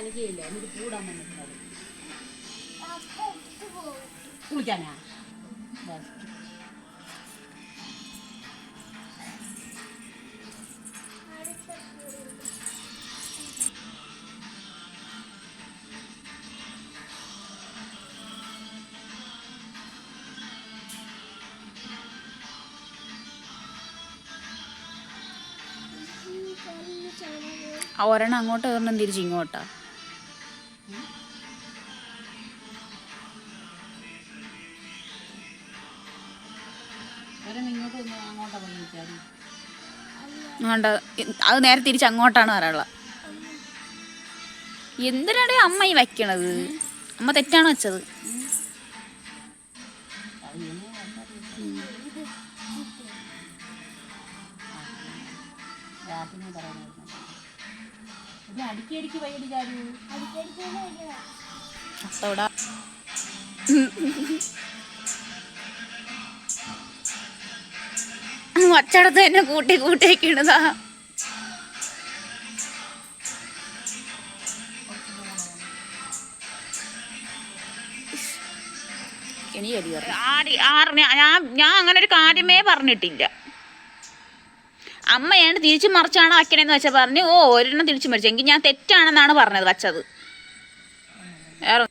നനയ്ക്കുകയില്ല എന്നിട്ട് കൂടാൻ പോകും കുളിക്കാനാ? ഒരെണ്ണം അങ്ങോട്ട് ഒരെണ്ണം തിരിച്ച് അത് നേരെ തിരിച്ച് അങ്ങോട്ടാണ് വരാനുള്ള എന്തിനാണ് അമ്മ ഈ വയ്ക്കണത്? അമ്മ തെറ്റാണ് വെച്ചത്. രാത്രി അടുക്കി വൈകിട്ട് ചാരു തന്നെ കൂട്ടി കൂട്ടിയേക്കിണതാ ഞാൻ- ഞാൻ അങ്ങനെ ഒരു കാര്യമേ പറഞ്ഞിട്ടില്ല. അമ്മയാണ് തിരിച്ചു മറിച്ചാണ് വയ്ക്കണേന്ന് വെച്ചാൽ പറഞ്ഞു ഓ ഒരെണ്ണം തിരിച്ചു മറിച്ചു. എങ്കിൽ ഞാൻ തെറ്റാണെന്നാണ് പറഞ്ഞത് വച്ചത്. വേറെ